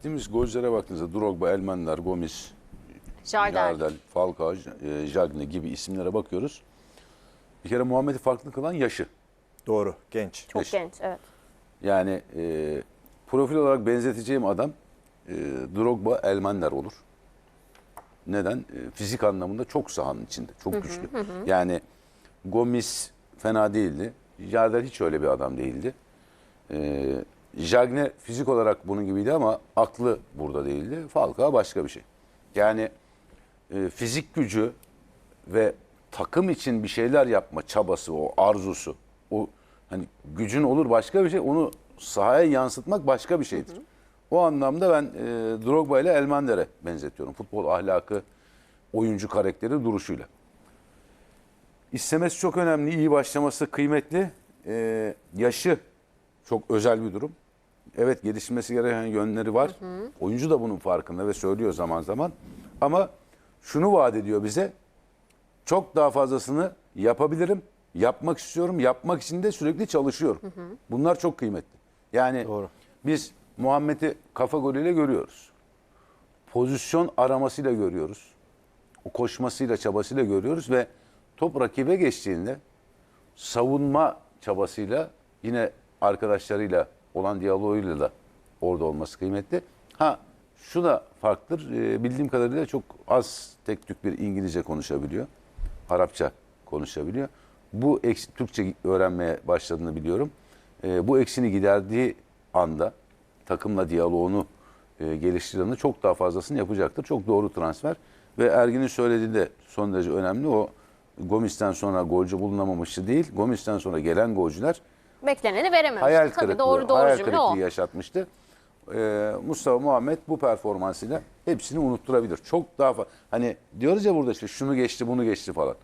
Gittiğimiz golcülere baktığınızda Drogba, Elmander, Gomis, Jardel. Jardel, Falcao, e, Jagne gibi isimlere bakıyoruz. Bir kere Muhammed'i farklı kılan yaşı. Doğru. Genç. Çok Beş. genç evet. Yani e, profil olarak benzeteceğim adam e, Drogba, Elmander olur. Neden? E, fizik anlamında çok sahanın içinde, çok güçlü. Yani Gomis fena değildi. Jardel hiç öyle bir adam değildi. E, Jagne fizik olarak bunun gibiydi ama aklı burada değildi. Falcao başka bir şey. Yani e, fizik gücü ve takım için bir şeyler yapma çabası, o arzusu, o hani gücün olur başka bir şey, onu sahaya yansıtmak başka bir şeydir. O anlamda ben e, Drogba ile Elmander'e benzetiyorum. Futbol ahlakı, oyuncu karakteri, duruşuyla. İstemesi çok önemli, iyi başlaması kıymetli. E, yaşı çok özel bir durum. Evet gelişmesi gereken yönleri var. Oyuncu da bunun farkında ve söylüyor zaman zaman. Ama şunu vaat ediyor bize. Çok daha fazlasını yapabilirim. Yapmak istiyorum. Yapmak için de sürekli çalışıyorum. Bunlar çok kıymetli. Yani Doğru. biz Muhammed'i kafa golüyle görüyoruz. Pozisyon aramasıyla görüyoruz. O koşmasıyla, çabasıyla görüyoruz ve top rakibe geçtiğinde savunma çabasıyla yine arkadaşlarıyla olan diyaloğuyla da orada olması kıymetli. Ha şu da farklıdır. Ee, bildiğim kadarıyla çok az tek tük bir İngilizce konuşabiliyor. Arapça konuşabiliyor. Bu eks- Türkçe öğrenmeye başladığını biliyorum. Ee, bu eksini giderdiği anda takımla diyaloğunu e, geliştirdiğinde çok daha fazlasını yapacaktır. Çok doğru transfer. Ve Ergin'in söylediği de son derece önemli. O Gomis'ten sonra golcü bulunamamıştı değil. Gomis'ten sonra gelen golcüler Bekleneni verememiş. hayal Tabii kırıklığı, doğru doğru hayal cümle kırıklığı o. yaşatmıştı. Ee, Mustafa Muhammed bu performansıyla hepsini unutturabilir. Çok daha fa- hani diyoruz ya burada işte şunu geçti bunu geçti falan.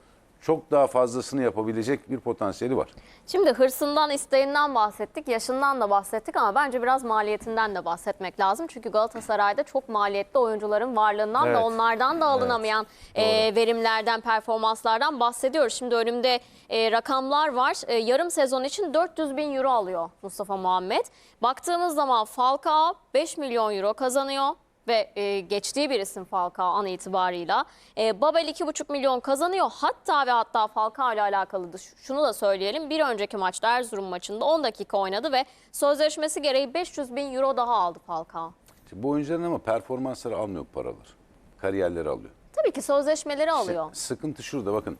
Çok daha fazlasını yapabilecek bir potansiyeli var. Şimdi hırsından, isteğinden bahsettik, yaşından da bahsettik ama bence biraz maliyetinden de bahsetmek lazım. Çünkü Galatasaray'da çok maliyetli oyuncuların varlığından Evet. da onlardan da alınamayan e, verimlerden, performanslardan bahsediyoruz. Şimdi önümde e, rakamlar var. E, yarım sezon için 400 bin euro alıyor Mustafa Muhammed. Baktığımız zaman Falcao 5 milyon euro kazanıyor ve e, geçtiği bir isim Falcao an itibarıyla. E, Babel 2,5 milyon kazanıyor. Hatta ve hatta Falcao ile alakalı da şunu da söyleyelim. Bir önceki maçta Erzurum maçında 10 dakika oynadı ve sözleşmesi gereği 500 bin euro daha aldı Falcao. Şimdi bu oyuncuların ama performansları almıyor paralar. Kariyerleri alıyor. Tabii ki sözleşmeleri alıyor. Sıkıntı şurada bakın.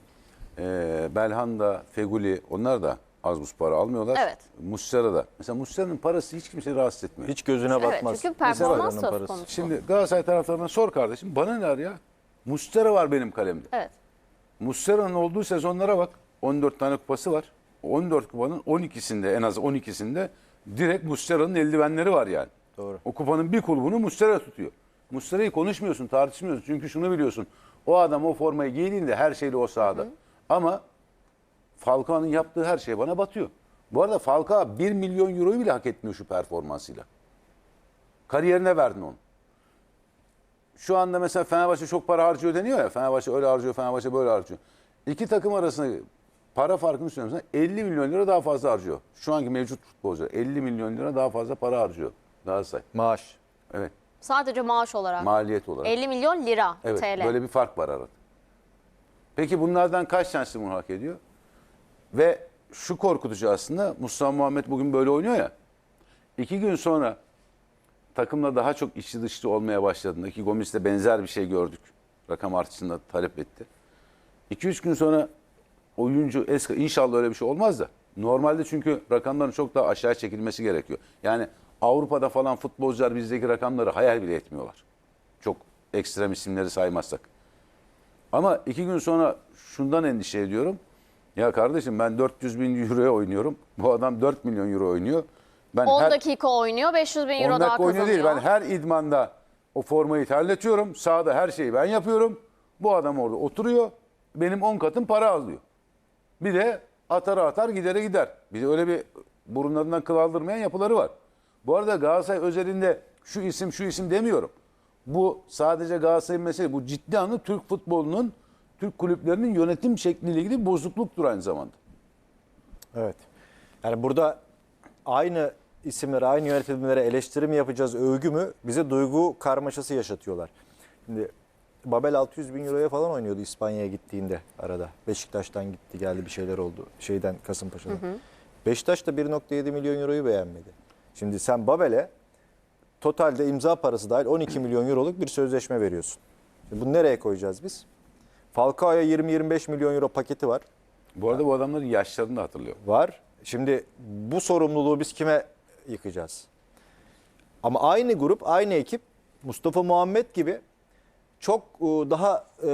Ee, Belhanda, Feguli onlar da az buz para almıyorlar. Evet. Muslera da. Mesela Muslera'nın parası hiç kimseyi rahatsız etmiyor. Hiç gözüne Evet batmaz. çünkü performans söz parası. konusu. Şimdi Galatasaray taraftarına sor kardeşim. Bana ne ya? Muslera var benim kalemde. Evet. Muslera'nın olduğu sezonlara bak. 14 tane kupası var. 14 kupanın 12'sinde en az 12'sinde direkt Muslera'nın eldivenleri var yani. Doğru. O kupanın bir kulbunu Muslera tutuyor. Muslera'yı konuşmuyorsun, tartışmıyorsun. Çünkü şunu biliyorsun. O adam o formayı giydiğinde her şeyle o sahada. Ama Falcao'nun yaptığı her şey bana batıyor. Bu arada Falcao 1 milyon euroyu bile hak etmiyor şu performansıyla. Kariyerine verdin onu. Şu anda mesela Fenerbahçe çok para harcıyor deniyor ya. Fenerbahçe öyle harcıyor, Fenerbahçe böyle harcıyor. İki takım arasında para farkını söylüyorum sana 50 milyon lira daha fazla harcıyor. Şu anki mevcut futbolcular 50 milyon lira daha fazla para harcıyor Galatasaray. Maaş. Evet. Sadece maaş olarak. Maliyet olarak. 50 milyon lira Evet. TL. Böyle bir fark var arada. Peki bunlardan kaç tanesi bunu hak ediyor? Ve şu korkutucu aslında Mustafa Muhammed bugün böyle oynuyor ya. İki gün sonra takımla daha çok içli dışlı olmaya başladığında ki Gomis'le benzer bir şey gördük. Rakam artışında talep etti. 2-3 gün sonra oyuncu eski inşallah öyle bir şey olmaz da. Normalde çünkü rakamların çok daha aşağı çekilmesi gerekiyor. Yani Avrupa'da falan futbolcular bizdeki rakamları hayal bile etmiyorlar. Çok ekstrem isimleri saymazsak. Ama iki gün sonra şundan endişe ediyorum. Ya kardeşim ben 400 bin euroya oynuyorum. Bu adam 4 milyon euro oynuyor. Ben 10 her, dakika oynuyor 500 bin 10 euro daha dakika oynuyor kazanıyor. değil. Ben her idmanda o formayı terletiyorum. Sahada her şeyi ben yapıyorum. Bu adam orada oturuyor. Benim 10 katım para alıyor. Bir de atar atar gidere gider. Bir de öyle bir burunlarından kıl aldırmayan yapıları var. Bu arada Galatasaray özelinde şu isim şu isim demiyorum. Bu sadece Galatasaray'ın meselesi. Bu ciddi anlamda Türk futbolunun, Türk kulüplerinin yönetim şekliyle ilgili bozukluktur aynı zamanda. Evet. Yani burada aynı isimlere, aynı yönetimlere eleştiri mi yapacağız, övgü mü bize duygu karmaşası yaşatıyorlar. Şimdi Babel 600 bin euroya falan oynuyordu İspanya'ya gittiğinde arada. Beşiktaş'tan gitti geldi bir şeyler oldu şeyden Kasımpaşa'dan. Beşiktaş da 1.7 milyon euroyu beğenmedi. Şimdi sen Babel'e totalde imza parası dahil 12 milyon euroluk bir sözleşme veriyorsun. Şimdi bunu nereye koyacağız biz? Falcao'ya 20-25 milyon euro paketi var. Bu arada bu adamların yaşlarını da hatırlıyor. Var. Şimdi bu sorumluluğu biz kime yıkacağız? Ama aynı grup, aynı ekip Mustafa Muhammed gibi çok e, daha e,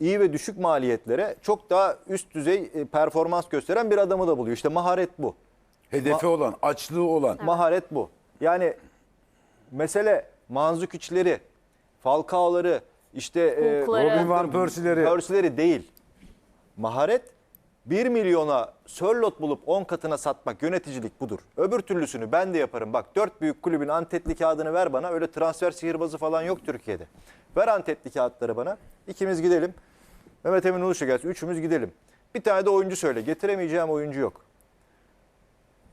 iyi ve düşük maliyetlere çok daha üst düzey e, performans gösteren bir adamı da buluyor. İşte maharet bu. Hedefi olan, açlığı olan. Maharet bu. Yani mesele Manzukiçleri, Falcao'ları, işte e, Hulk'ları. Robin Van Persie'leri. Persie'leri değil. Maharet 1 milyona sörlot bulup 10 katına satmak yöneticilik budur. Öbür türlüsünü ben de yaparım. Bak 4 büyük kulübün antetli kağıdını ver bana. Öyle transfer sihirbazı falan yok Türkiye'de. Ver antetli kağıtları bana. İkimiz gidelim. Mehmet Emin Uluş'a gelsin. Üçümüz gidelim. Bir tane de oyuncu söyle. Getiremeyeceğim oyuncu yok.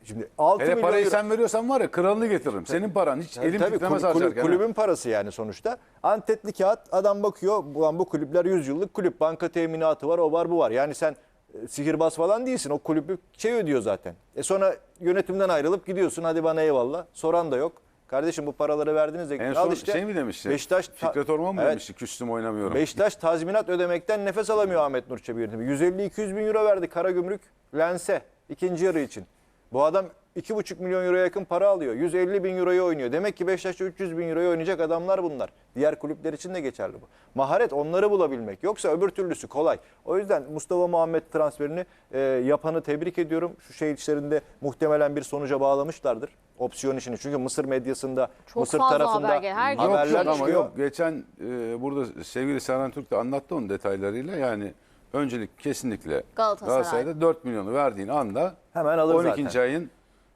Şimdi 6 Hele milyon parayı euro- sen veriyorsan var ya kralını getiririm. Senin paran hiç elim tabii, titremez kul- kulüp- harcarken. kulübün parası yani sonuçta. Antetli kağıt adam bakıyor bu, bu kulüpler 100 yıllık kulüp. Banka teminatı var o var bu var. Yani sen e, sihirbaz falan değilsin. O kulübü şey ödüyor zaten. E sonra yönetimden ayrılıp gidiyorsun hadi bana eyvallah. Soran da yok. Kardeşim bu paraları verdiniz de En al son işte. şey mi demişti? Beşiktaş ta- Fikret Orman mı Evet. demişti? Küstüm oynamıyorum. Beşiktaş tazminat ödemekten nefes alamıyor Ahmet Nur Çebi yönetimi. 150-200 bin euro verdi Karagümrük Lens'e ikinci yarı için. Bu adam 2,5 milyon euroya yakın para alıyor. 150 bin euroya oynuyor. Demek ki Beşiktaş'ta 300 bin euroya oynayacak adamlar bunlar. Diğer kulüpler için de geçerli bu. Maharet onları bulabilmek. Yoksa öbür türlüsü kolay. O yüzden Mustafa Muhammed transferini e, yapanı tebrik ediyorum. Şu şey içlerinde muhtemelen bir sonuca bağlamışlardır. Opsiyon işini. Çünkü Mısır medyasında, Çok Mısır fazla tarafında haber gel- her gün. Yok haberler yok ama çıkıyor. yok. Geçen e, burada sevgili Serhan Türk de anlattı onun detaylarıyla. Yani öncelik kesinlikle Galatasaray. Galatasaray'da 4 milyonu verdiğin anda Hemen alır 12. zaten. ayın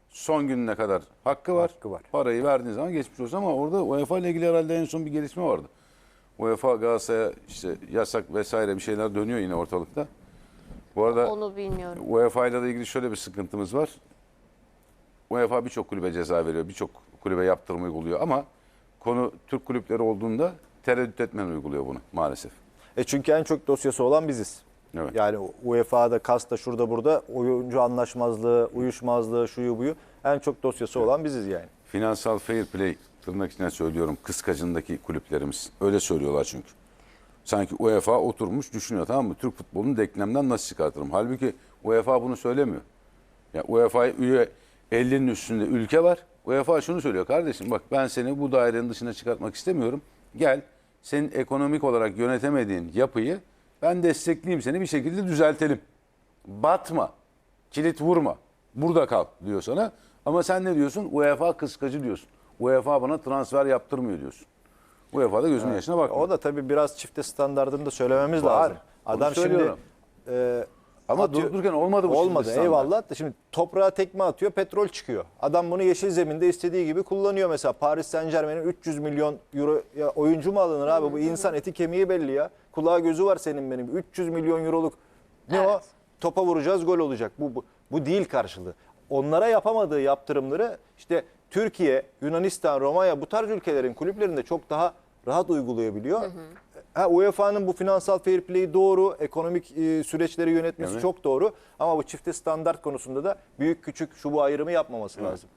son gününe kadar hakkı var. Hakkı var. Parayı verdiğin zaman geçmiş olsun ama orada UEFA ile ilgili herhalde en son bir gelişme vardı. UEFA Galatasaray'a işte yasak vesaire bir şeyler dönüyor yine ortalıkta. Bu arada Onu bilmiyorum. UEFA ile de ilgili şöyle bir sıkıntımız var. UEFA birçok kulübe ceza veriyor, birçok kulübe yaptırım uyguluyor ama konu Türk kulüpleri olduğunda tereddüt etmen uyguluyor bunu maalesef. E çünkü en çok dosyası olan biziz. Evet. Yani UEFA'da, KAS'ta, şurada burada oyuncu anlaşmazlığı, uyuşmazlığı, şuyu buyu en çok dosyası olan biziz yani. Finansal fair play tırnak içine söylüyorum kıskacındaki kulüplerimiz. Öyle söylüyorlar çünkü. Sanki UEFA oturmuş düşünüyor tamam mı? Türk futbolunu denklemden nasıl çıkartırım? Halbuki UEFA bunu söylemiyor. Ya UEFA'ya üye 50'nin üstünde ülke var. UEFA şunu söylüyor kardeşim bak ben seni bu dairenin dışına çıkartmak istemiyorum. Gel senin ekonomik olarak yönetemediğin yapıyı ben destekleyeyim seni bir şekilde düzeltelim. Batma, kilit vurma, burada kal diyor sana. Ama sen ne diyorsun? UEFA kıskacı diyorsun. UEFA bana transfer yaptırmıyor diyorsun. UEFA da gözünün yaşına bakmıyor. O da tabii biraz çifte standartını da söylememiz Var. lazım. Adam şimdi e, Ama atıyor- durup dururken olmadı bu Olmadı standart. eyvallah da şimdi toprağa tekme atıyor petrol çıkıyor. Adam bunu yeşil zeminde istediği gibi kullanıyor mesela. Paris Saint Germain'in 300 milyon euro ya oyuncu mu alınır abi? Bu insan eti kemiği belli ya. Kulağı gözü var senin benim. 300 milyon euroluk ne o? Evet. Topa vuracağız gol olacak. Bu, bu, bu değil karşılığı. Onlara yapamadığı yaptırımları işte Türkiye, Yunanistan, Romanya bu tarz ülkelerin kulüplerinde çok daha rahat uygulayabiliyor. Ha, UEFA'nın bu finansal fair play doğru, ekonomik e, süreçleri yönetmesi Evet. çok doğru ama bu çifte standart konusunda da büyük küçük şu bu ayrımı yapmaması lazım.